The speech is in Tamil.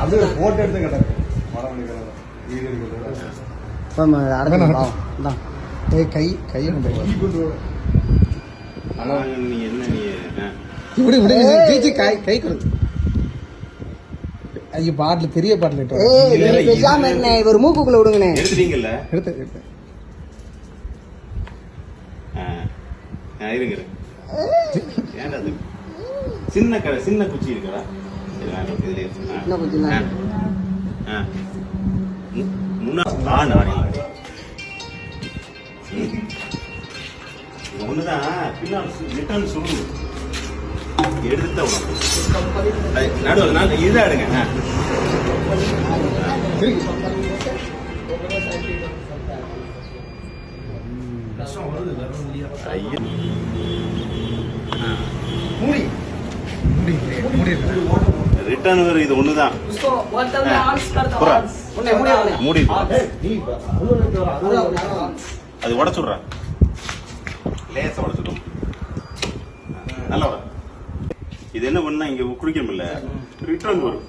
அது போட்டோ எடுத்து கிடக்கு மரம் எடுக்கிறது ஏய் கை கையை கொண்டு போ. ஆனா, நீ என்ன நீ ஆ. இப்படி இப்படி கை கை கொடு. ஐயோ பாட்டில் பெரிய பாட்டில் இல்ல, பேசாம இருந்தே இவர் மூக்குக்குள்ள விடுங்கண்ணே எடுத்துட்டீங்கல்ல எடுத்து எடுத்து இருங்க. ஏன்டா அது சின்ன கடை சின்ன குச்சி இருக்கடா. சின்ன குச்சி தான். ஆ. ஆ. மு- முன்னா ஆ நாடி ஒண்ணுதான் பின்னால் ரிட்டர்ன் சொல்லு எடுத்து நடுவில் நான் இதாக எடுங்க. ரிட்டர்ன் வரும் இது ஒண்ணுதான். மூடி அது உடச்சுடுறேன் லேசா உடச்சுடும். நல்லா இது என்ன பண்ணா இங்க குடிக்கணும்ல ரிட்டர்ன் வரும்.